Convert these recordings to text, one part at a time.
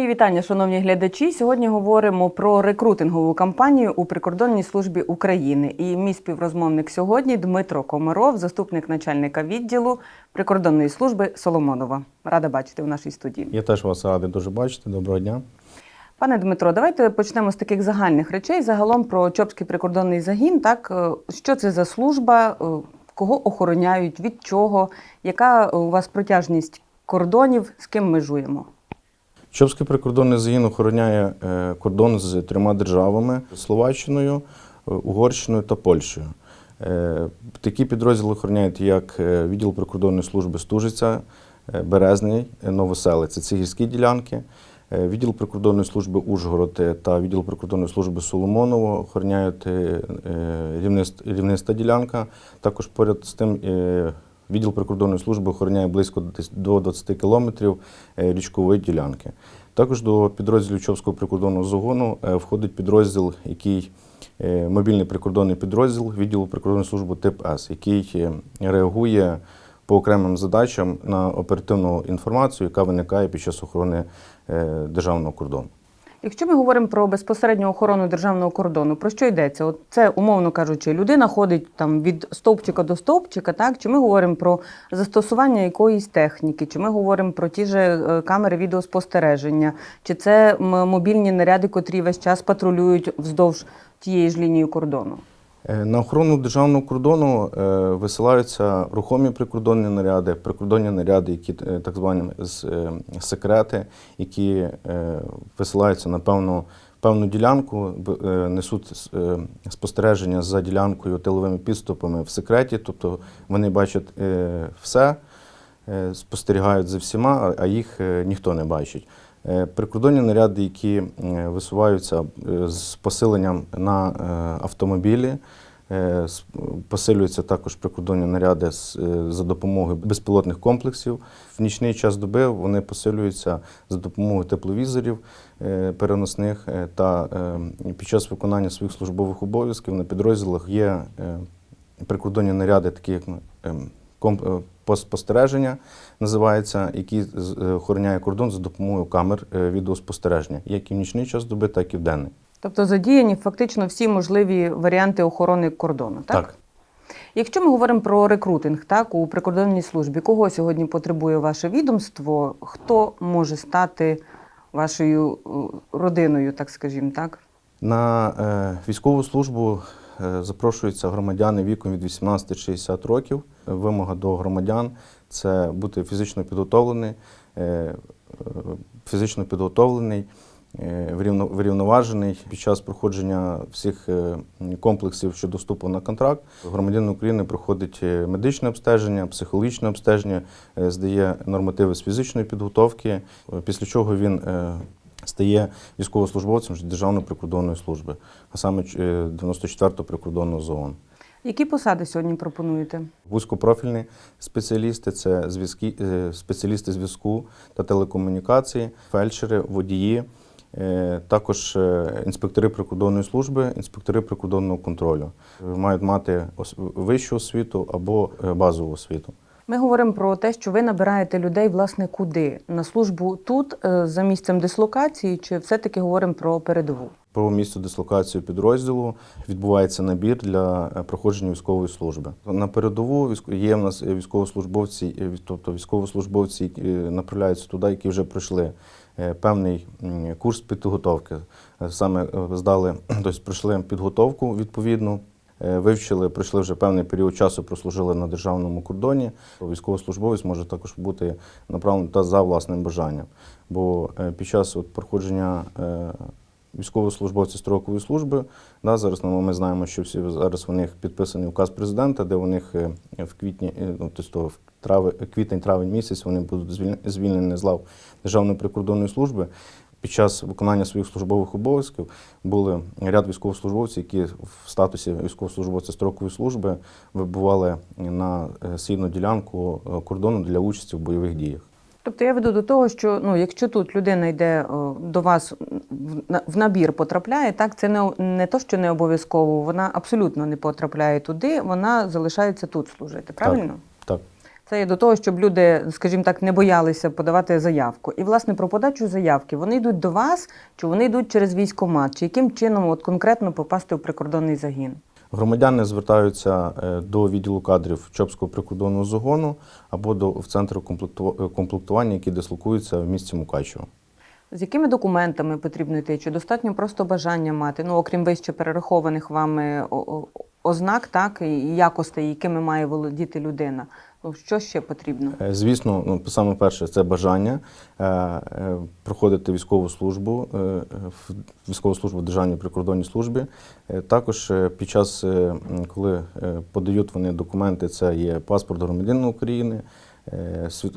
Мої вітання, шановні глядачі. Сьогодні говоримо про рекрутингову кампанію у прикордонній службі України. І мій співрозмовник сьогодні Дмитро Комаров, заступник начальника відділу прикордонної служби Соломонова. Рада бачити в нашій студії. Я теж вас радий дуже бачити. Доброго дня. Пане Дмитро, давайте почнемо з таких загальних речей. Загалом про Чопський прикордонний загін. Так е, що це за служба, е, кого охороняють, від чого, яка у вас протяжність кордонів, з ким межуємо? Чопський прикордонний загін охороняє е, кордон з трьома державами Словаччиною, е, Угорщиною та Польщею. Е, Такі підрозділи охороняють як відділ прикордонної служби Стужиця, Березний, Новоселець. Це гірські ділянки. Відділ прикордонної служби Ужгород та відділ прикордонної служби Соломоново охороняють рівнист- рівниста ділянка. Також поряд з тим відділ прикордонної служби охороняє близько до 20 кілометрів е, річкової ділянки. Також до підрозділів Чопського прикордонного загону е, входить підрозділ, який е, мобільний прикордонний підрозділ відділу прикордонної служби тип С, який реагує по окремим задачам на оперативну інформацію, яка виникає під час охорони державного кордону. Якщо ми говоримо про безпосередню охорону державного кордону, про що йдеться? От це, умовно кажучи, людина ходить там від стовпчика до стовпчика, так? Чи ми говоримо про застосування якоїсь техніки, чи ми говоримо про ті же е, камери відеоспостереження, чи це мобільні наряди, котрі весь час патрулюють вздовж тієї ж лінії кордону? Е, На охорону державного кордону е, висилаються рухомі прикордонні наряди, прикордонні наряди, які е, так звані секрети, які висилаються на певну, певну ділянку, несуть спостереження за ділянкою тиловими підступами в секреті, тобто вони бачать все, спостерігають за всіма, а- їх ніхто не бачить. Е, Прикордонні наряди, які е, висуваються е, з посиленням на автомобілі, посилюються також прикордонні наряди за допомогою безпілотних комплексів. В нічний час доби вони посилюються за допомогою тепловізорів переносних та під час виконання своїх службових обов'язків на підрозділах є прикордонні наряди, такі як е, пост спостереження називається, який е, охороняє кордон за допомогою камер е, відеоспостереження, як і в нічний час доби, так і в денний. Тобто задіяні фактично всі можливі варіанти охорони кордону, так? Якщо ми говоримо про рекрутинг, так у прикордонній службі, кого сьогодні потребує ваше відомство, хто може стати вашою родиною, так скажімо, так? На е, військову службу запрошуються громадяни віком від 18-60 років. Вимога до громадян це бути фізично підготовлений, е, е, фізично підготовлений, е, врівноважений під час проходження всіх е, комплексів щодо вступу на контракт. Громадянин України проходить е, медичне обстеження, психологічне обстеження, е, здає нормативи з фізичної підготовки, е, після чого він е, стає військовослужбовцем Державної прикордонної служби, а саме е, 94-го прикордонного зону. Які посади сьогодні пропонуєте? Вузькопрофільні спеціалісти це зв'язки, е, спеціалісти зв'язку та телекомунікації, фельдшери, водії, е, також е, інспектори прикордонної служби, інспектори прикордонного контролю. Е, Мають мати вищу освіту або е, базову освіту. Ми говоримо про те, що ви набираєте людей, власне, куди? На службу тут, е, за місцем дислокації, чи все-таки говоримо про передову? По місцю дислокації підрозділу відбувається набір для е, проходження військової служби. На передову є в нас військовослужбовці, е, тобто військовослужбовці які, направляються туди, які вже пройшли певний курс підготовки. Саме здали, тобто пройшли підготовку відповідну. Е, Вивчили, пройшли вже певний період часу, прослужили на державному кордоні. Військовослужбовець може також бути направлений та за власним бажанням. Бо е, під час от проходження е, військовослужбовці строкової служби. Да, зараз ну, ми знаємо, що всі зараз у них підписаний указ президента, де у них в квітні, ну, тобто трави, квітень-травень місяць вони будуть звіль- звільнені з лав Державної прикордонної служби. Під час виконання своїх службових обов'язків були ряд військовослужбовців, які в статусі військовослужбовця строкової служби вибували на е, східну ділянку е, кордону для участі в бойових діях. Тобто я веду до того, що ну, якщо тут людина йде до вас в на- в набір потрапляє, так це не, не то, що не обов'язково, вона абсолютно не потрапляє туди, вона залишається тут служити. Правильно? Так. Це до того, щоб люди, скажімо так, не боялися подавати заявку. І власне про подачу заявки вони йдуть до вас, чи вони йдуть через військкомат, чи яким чином от конкретно попасти у прикордонний загін? Громадяни звертаються е, до відділу кадрів Чопського прикордонного загону або до в центр комплекту- комплектування, який дислокується в місті Мукачево. З якими документами потрібно йти? Чи достатньо просто бажання мати? Ну, окрім вище перерахованих вами ознак, так, і якостей, якими має володіти людина. Ну, що ще потрібно? Е, Звісно, ну, саме перше це бажання е, е, проходити військову службу, військову службу в Державній прикордонній службі. Також під час, коли подають вони документи, це є паспорт громадянина України,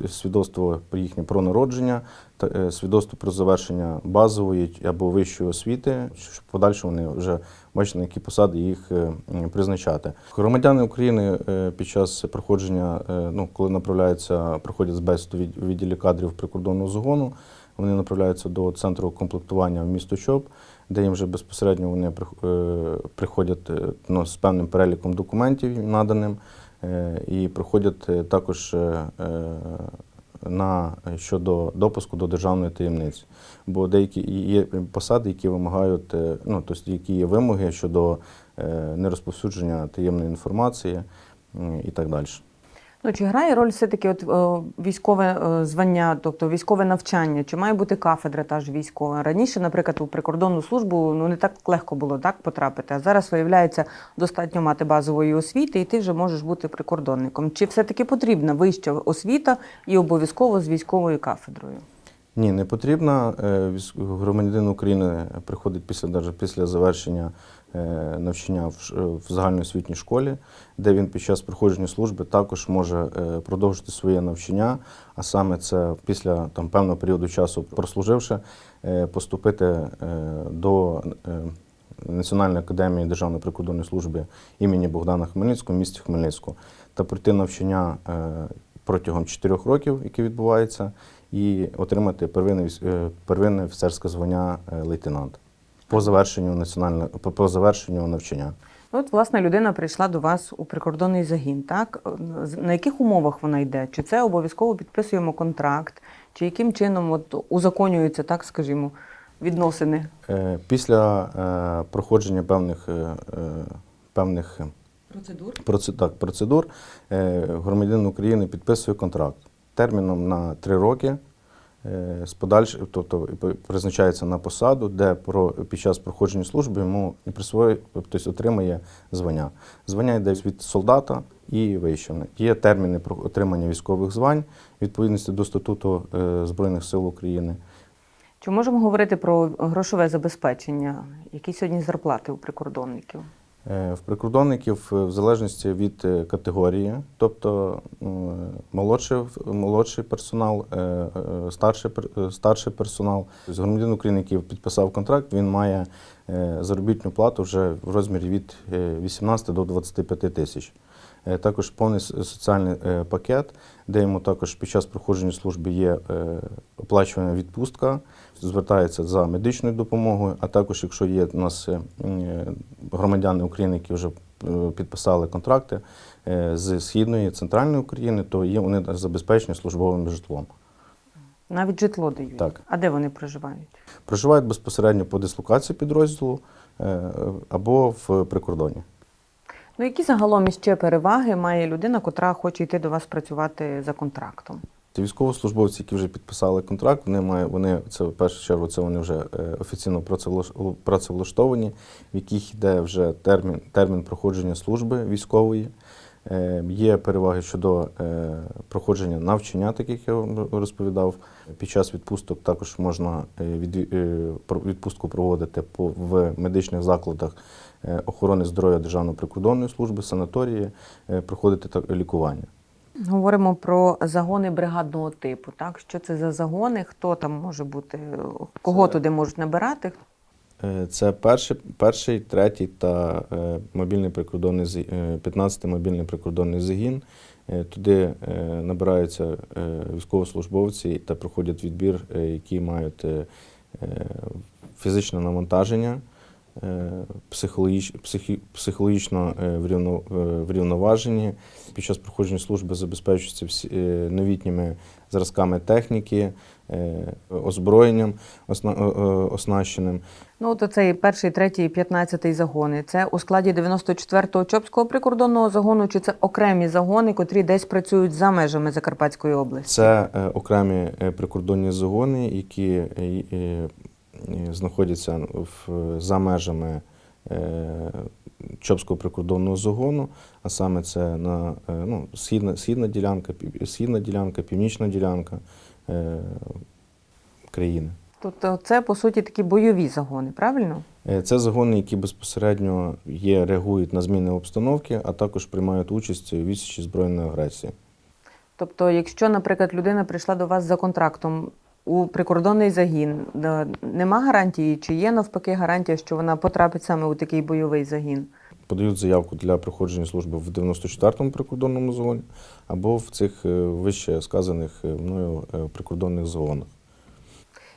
свідоцтво про їхнє про народження, е, свідоцтво про завершення базової або вищої освіти, щоб подальше вони вже бачили, на які посади їх е, призначати. Громадяни України е, під час проходження, е, ну коли направляються, проходять збесіду від відділі кадрів прикордонного загону, вони направляються до центру комплектування в місто Чоп, де їм вже безпосередньо вони прих- е, приходять е, ну, з певним переліком документів наданим е, і приходять е, також е, е, на щодо допуску до державної таємниці. Бо деякі є посади, які вимагають, е, ну тобто які є вимоги щодо е, нерозповсюдження таємної інформації і так далі. Ну, чи грає роль все-таки от, військове е, звання, тобто військове навчання? Чи має бути кафедра та ж військова? Раніше, наприклад, у прикордонну службу ну, не так легко було так, потрапити, а зараз, виявляється, достатньо мати базової освіти, і ти вже можеш бути прикордонником. Чи все-таки потрібна вища освіта і обов'язково з військовою кафедрою? Ні, не потрібно. Е, Громадянин України приходить після після завершення е, навчання в, загальноосвітній школі, де він під час проходження служби також може е, продовжити своє навчання, а саме це після там певного періоду часу прослуживши, поступити до Національної академії Державної прикордонної служби імені Богдана Хмельницького в місті Хмельницьку та пройти навчання протягом 4 років, яке відбувається, і отримати первинне, первинне офіцерське звання е, лейтенанта по завершенню національного по, завершенню навчання. От, власне, людина прийшла до вас у прикордонний загін, так? На яких умовах вона йде? Чи це обов'язково підписуємо контракт, чи яким чином от узаконюються, так скажімо, відносини? Е, Після е, проходження певних, певних Процедур? проце- так, процедур е, громадянин України підписує контракт терміном на три роки. е, З подальш... тобто і призначається на посаду, де про під час проходження служби йому і присвоює, тобто отримає звання. Звання йде від солдата і вище. Є терміни про отримання військових звань відповідності до статуту е, Збройних сил України. Чи можемо говорити про грошове забезпечення? Які сьогодні зарплати у прикордонників? Е, В прикордонників е, в залежності від е, категорії, тобто молодший, молодший персонал, старший, старший персонал. з громадян України, який підписав контракт, він має заробітну плату вже в розмірі від е, 18 до 25 тисяч. Е, Також повний соціальний е, пакет, де йому також під час проходження служби є е, оплачувана відпустка, звертається за медичною допомогою, а також, якщо є у нас громадяни України, які вже підписали контракти з Східної центральної України, то є вони забезпечені службовим житлом. Навіть житло дають. Так. А де вони проживають? Проживають безпосередньо по дислокації підрозділу або в прикордоні. Ну, які загалом іще переваги має людина, котра хоче йти до вас працювати за контрактом? Ті Військовослужбовці, які вже підписали контракт, вони мають вони це в першу чергу. Це вони вже е, офіційно працевлаштовані, в яких йде вже термін, термін проходження служби військової. Е, Є переваги щодо е, проходження навчання, так як я вам розповідав. Під час відпусток також можна від- відпустку проводити в медичних закладах охорони здоров'я Державної прикордонної служби, санаторії, е, проходити так лікування. Говоримо про загони бригадного типу. Так, що це за загони? Хто там може бути? Кого Це- туди можуть набирати? Е, Це перший, перший, третій та е, мобільний прикордонний зі- е, 15-й мобільний прикордонний загін. Е, Туди е, набираються е, військовослужбовці та проходять відбір, е, які мають е, е, фізичне навантаження е, психологічно е, е, врівноважені. Під час проходження служби забезпечуються всі е, новітніми зразками техніки, е, озброєнням осна, е, е, оснащеним. Ну, от оцей перший, третій, п'ятнадцятий загони. Це у складі 94-го Чопського прикордонного загону, чи це окремі загони, котрі десь працюють за межами Закарпатської області? Це е, окремі е, прикордонні загони, які е, е, е, знаходяться в, за межами е, Чопського прикордонного загону, а саме це на е, ну, східна, східна, ділянка, східна ділянка, північна ділянка е, країни. Тобто це, по суті, такі бойові загони, правильно? Е, Це загони, які безпосередньо є, реагують на зміни обстановки, а також приймають участь у відсічі збройної агресії. Тобто, якщо, наприклад, людина прийшла до вас за контрактом у прикордонний загін, нема гарантії, чи є навпаки гарантія, що вона потрапить саме у такий бойовий загін? подають заявку для проходження служби в 94-му прикордонному загоні або в цих е, вище сказаних е, мною е, прикордонних загонах.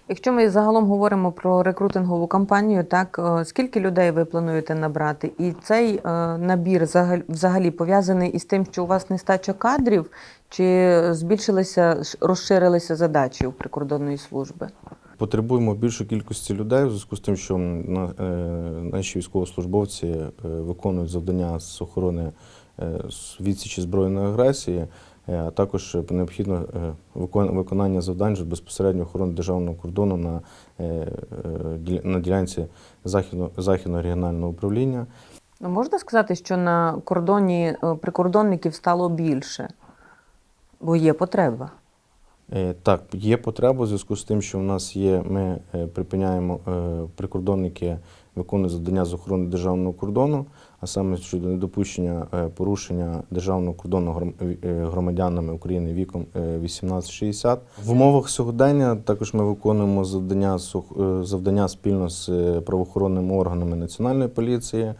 Якщо ми загалом говоримо про рекрутингову кампанію, так е, скільки людей ви плануєте набрати? І цей е, набір взагалі- пов'язаний із тим, що у вас нестача кадрів, чи збільшилися розширилися задачі у прикордонної служби? Потребуємо більшої кількості людей в зв'язку з тим, що е, наші військовослужбовці виконують завдання з охорони відсічі збройної агресії, а також е, необхідно е, виконання завдань безпосередньо охорони державного кордону на, е, е, на ділянці західно, західного регіонального управління. Можна сказати, що на кордоні е, прикордонників стало більше, бо є потреба. Е, Так, є потреба у зв'язку з тим, що в нас є, ми е, припиняємо е, прикордонники виконують завдання з охорони державного кордону, а саме щодо недопущення порушення державного кордону громадянами України віком е, 18-60. В умовах сьогодення також ми виконуємо завдання, завдання спільно з правоохоронними органами Національної поліції,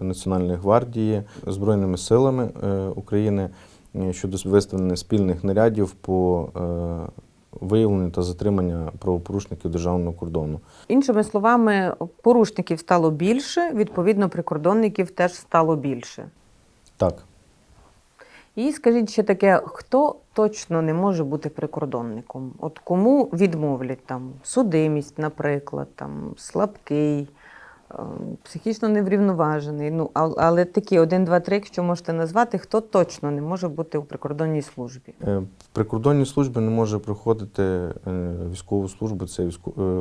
Національної гвардії, Збройними силами України щодо виставлення спільних нарядів по е, виявленню та затримання правопорушників державного кордону. Іншими словами, порушників стало більше, відповідно, прикордонників теж стало більше. Так, І скажіть ще таке, хто точно не може бути прикордонником? От кому відмовлять там судимість, наприклад, там слабкий, е, психічно неврівноважений. Ну, але такі один, два, три, якщо можете назвати, хто точно не може бути у прикордонній службі? Е, В прикордонній службі не може проходити е, військову службу. Це е,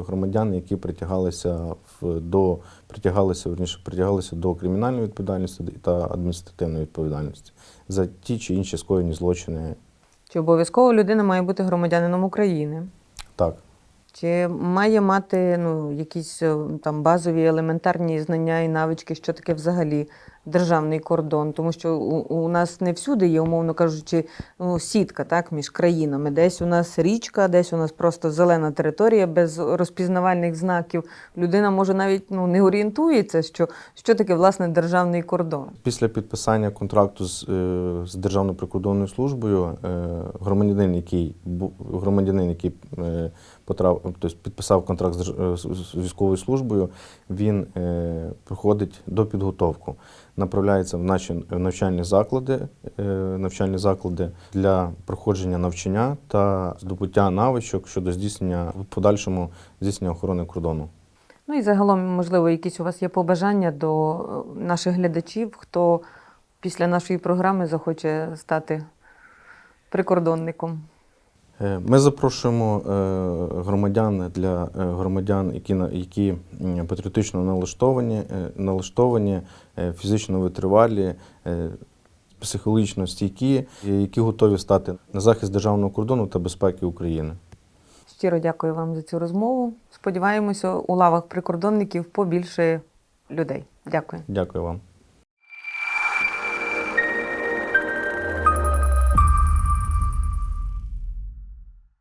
громадяни, які притягалися в до притягалися верніше, притягалися до кримінальної відповідальності та адміністративної відповідальності за ті чи інші скоєні злочини. Чи обов'язково людина має бути громадянином України? Так, Чи має мати ну, якісь е, там базові елементарні знання і навички, що таке взагалі державний кордон? Тому що у, у нас не всюди є, умовно кажучи, ну, сітка так, між країнами. Десь у нас річка, десь у нас просто зелена територія без розпізнавальних знаків. Людина може навіть ну, не орієнтується, що, що таке власне державний кордон. Після підписання контракту з, е, з Державною прикордонною службою е, громадянин, який громадянин, який потрав, тобто підписав контракт з, е, військовою службою, він е, проходить до підготовку, направляється в наші навчальні заклади, е, навчальні заклади для проходження навчання та здобуття навичок щодо здійснення в подальшому здійснення охорони кордону. Ну і загалом, можливо, якісь у вас є побажання до наших глядачів, хто після нашої програми захоче стати прикордонником. Е, Ми запрошуємо е, громадян для е, громадян, які на- які патріотично налаштовані, налаштовані, фізично витривалі, психологічно стійкі, які готові стати на захист державного кордону та безпеки України. Щиро дякую вам за цю розмову. Сподіваємося, у лавах прикордонників побільше людей. Дякую. Дякую вам.